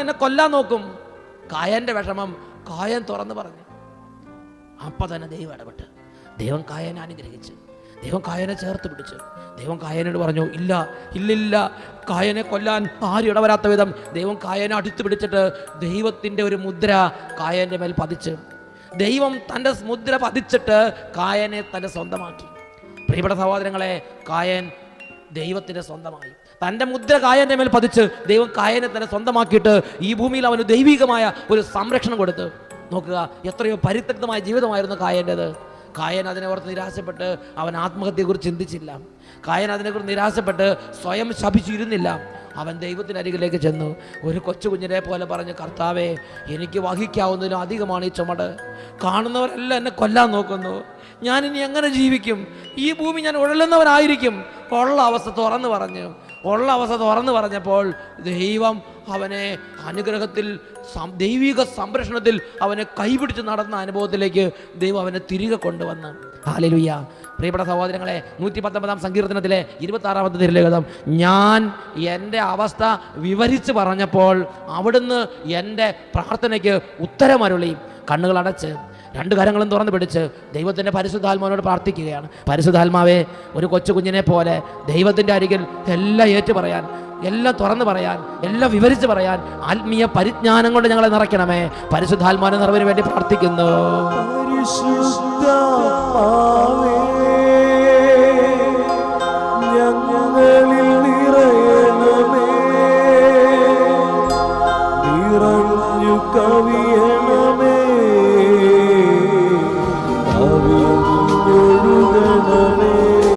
എന്നെ കൊല്ലാൻ നോക്കും. കായന്റെ വിഷമം കായൻ തുറന്നു പറഞ്ഞു. അപ്പൊ തന്നെ ദൈവം ഇടപെട്ട്. ദൈവം കായനെ അനുഗ്രഹിച്ചു. ദൈവം കായനെ ചേർത്ത് പിടിച്ചു. ദൈവം കായനോട് പറഞ്ഞു ഇല്ല ഇല്ലില്ല. കായനെ കൊല്ലാൻ ആരും ഇടവരാത്ത വിധം ദൈവം കായനെ അടുത്ത് പിടിച്ചിട്ട് ദൈവത്തിന്റെ ഒരു മുദ്ര കായന്റെ മേൽ പതിച്ച്. ദൈവം തന്റെ മുദ്ര പതിച്ചിട്ട് കായനെ തന്റെ സ്വന്തമാക്കി. പ്രിയപ്പെട്ട സഹോദരങ്ങളെ കായൻ ദൈവത്തിന്റെ സ്വന്തമായി. തന്റെ മുദ്ര കായന്റെ മേൽ പതിച്ച് ദൈവം കായനെ തന്നെ സ്വന്തമാക്കിയിട്ട് ഈ ഭൂമിയിൽ അവന് ദൈവികമായ ഒരു സംരക്ഷണം കൊടുത്ത്. നോക്കുക എത്രയോ പരിത്യക്തമായ ജീവിതമായിരുന്നു കായന്റെത്. കായൻ അതിനെ ഓർത്ത് നിരാശപ്പെട്ട് അവൻ ആത്മഹത്യയെക്കുറിച്ച് ചിന്തിച്ചില്ല. കായൻ അതിനെക്കുറിച്ച് നിരാശപ്പെട്ട് സ്വയം ശപിച്ചിരുന്നില്ല. അവൻ ദൈവത്തിന്റെ അരികിലേക്ക് ചെന്നു. ഒരു കൊച്ചു കുഞ്ഞിനെ പോലെ പറഞ്ഞു കർത്താവേ എനിക്ക് വഹിക്കാവുന്നതിലും അധികമാണ് ഈ ചുമട്. കാണുന്നവരെല്ലാം എന്നെ കൊല്ലാൻ നോക്കുന്നു. ഞാൻ ഇനി എങ്ങനെ ജീവിക്കും? ഈ ഭൂമി ഞാൻ ഉഴലുന്നവനായിരിക്കും. ഉള്ള അവസ്ഥ തുറന്നു പറഞ്ഞു. ഉള്ള അവസ്ഥ തുറന്നു പറഞ്ഞപ്പോൾ ദൈവം അവനെ അനുഗ്രഹത്തിൽ ദൈവിക സംരക്ഷണത്തിൽ അവനെ കൈപിടിച്ച് നടന്ന അനുഭവത്തിലേക്ക് ദൈവം അവനെ തിരികെ കൊണ്ടുവന്ന്. ഹാലലുയ്യ പ്രിയപ്പെട്ട സഹോദരങ്ങളെ നൂറ്റി പത്തൊമ്പതാം സങ്കീർത്തനത്തിലെ ഇരുപത്തി ആറാമത്തെ തിരലേഖതം ഞാൻ എന്റെ അവസ്ഥ വിവരിച്ച് പറഞ്ഞപ്പോൾ അവിടുന്ന് എന്റെ പ്രാർത്ഥനയ്ക്ക് ഉത്തരമരുളി. കണ്ണുകൾ അടച്ച് രണ്ട് കരങ്ങളും തുറന്ന് പിടിച്ച് ദൈവത്തിന്റെ പരിശുദ്ധാത്മാവിനോട് പ്രാർത്ഥിക്കുകയാണ്. പരിശുദ്ധാത്മാവേ ഒരു കൊച്ചു കുഞ്ഞിനെ പോലെ ദൈവത്തിന്റെ അരികിൽ എല്ലാം ഏറ്റു പറയാൻ എല്ലാം തുറന്നു പറയാൻ എല്ലാം വിവരിച്ച് പറയാൻ ആത്മീയ പരിജ്ഞാനം കൊണ്ട് ഞങ്ങളെ നിറയ്ക്കണമേ. പരിശുദ്ധാത്മാവിനെ നിറവിന് വേണ്ടി പ്രാർത്ഥിക്കുന്നു. ഞങ്ങളിൽ നിറയണമേ.